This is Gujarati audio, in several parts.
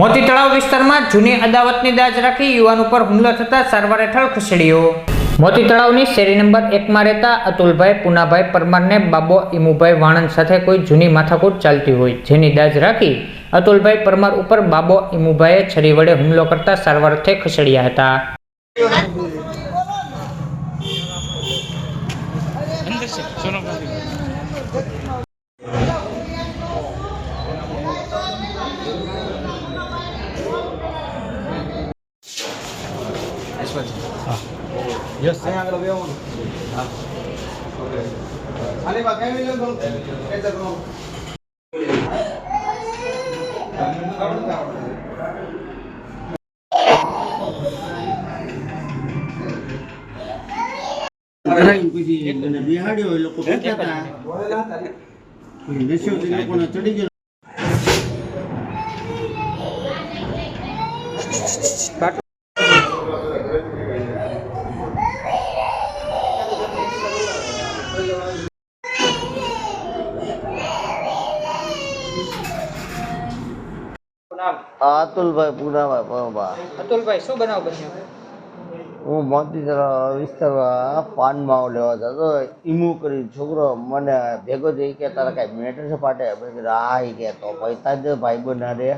મોતી તળાવ વિસ્તારમાં જૂની અદાવતની દાજ રાખી યુવાન ઉપર હુમલો થતા સારવાર હેઠળ ખસેડ્યો મોતી તળાવની શેરી નંબર એકમાં રહેતા અતુલભાઈ, પુનાભાઈ પરમારને બાબો ઈમુભાઈ વાણંદ સાથે કોઈ જૂની માથાકૂટ ચાલતી હોય. જેની દાજ રાખી અતુલભાઈ પરમાર ઉપર બાબો ઈમુભાઈએ છરી વડે હુમલો કરતા સારવાર અર્થે ખસેડ્યા હતા. અંદર છે યસ અહીંયા આગળ બેહવાનું હા ઓકે આની બા કઈ મિલિયન થોડું એ તો કરો પછી બિહાડ્યો એ લોકો પૂછ્યા હતા પછી તે લોકોને ચડી ગયો અતુલભાઈ પુનાભાઈ પરમા અતુલભાઈ શું બનાવ બન્યો? હું મોતીતરા વિસ્તારમાં પાનમાં લેવા જતો ઈમુ કરી છોકરો મને ભેગો થઈ કે તારા કાંઈ મેટર છે પાટે. કીધું કે તો પછી તાજે ભાઈ બના રે.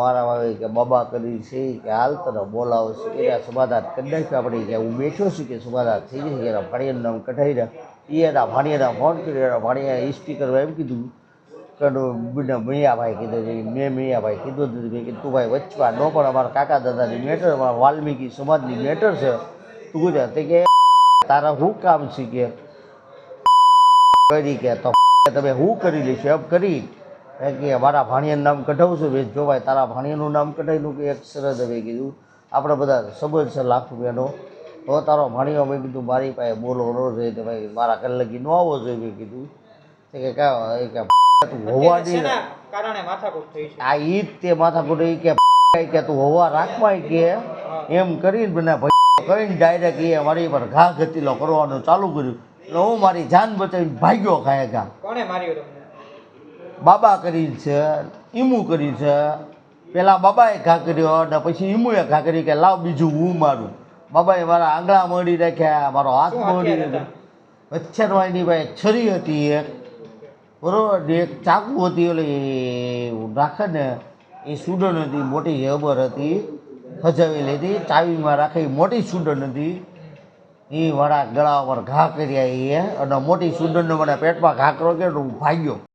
મારા ભાઈ કે બાબા કરી છે કે હાલ તને બોલાવો. છે કે સુભાદાર કરી નાખ્યો આપણે. કે હું બેઠો છું. કે સુભાદાર થઈ જશે કે એના ભાણિયાનું નામ કઢાઈ રહ્યા એ એના ભાણિયાના ફોન કર્યો. એના ભાણિયા સ્પીકરમાં એમ કીધું કડું બીડા મૈયાભાઈ કીધું છે, મેં મૈયાભાઈ કીધું હતું કે તું ભાઈ વચવા ન પણ અમારા કાકા દાદાની મેટર અમારા વાલ્મીકી સમાજની મેટર છે. તું ગુજરાત કે, તારા શું કામ છે કે કરી કે, તો તમે હું કરી લઈશું? એમ કરી કે, મારા ભાણિયાનું નામ કઢાવું મેં જો ભાઈ તારા ભાણિયાનું નામ કઢાવ્યું કે એક સરસ? હવે કીધું, આપણે બધા સંબંધ છે લાખ રૂપિયાનો તો તારો ભાણિયો? મેં કીધું, મારી પાસે બોલો ન જોઈએ તો ભાઈ, મારા લગી ન આવવો જોઈએ. મેં કીધું કે કા કે તું હોવાની કારણે માથાકૂટ થઈ છે. આ ઈ તે માથાકૂટ ઈ કે કે તું હોવા રાખવાય કે. એમ કરીને મને ભાઈ ડાયરેક્ટ એ મારી પર ઘા ગતીલો કરવાનું ચાલુ કર્યું. એટલે હું મારી જાન બચાવીને ભાગ્યો ખાય ઘા કોણે માર્યો તમને? બાબા કરી છે ઈમુ કરી છે. પેલા બાબાએ ઘા કર્યો અને પછી ઈમુએ ઘા કરી કે લાવ બીજું હું મારું. બાબાએ મારા આંગળા મળી રાખ્યા મારો હાથ મળી અચ્છર રાખ્યો. વચ્ચરવાઈની ભાઈ છરી હતી એક. બરોબર? એક ચાકુ હતી એટલે રાખે ને, એ સુડન હતી, મોટી જબર હતી, હજાવેલી હતી, ચાવીમાં રાખી મોટી સુડન હતી. એ મારા ગળા પર ઘા કર્યા એ, અને મોટી સુડનને મને પેટમાં ઘા કરો કે હું ભાગ્યો.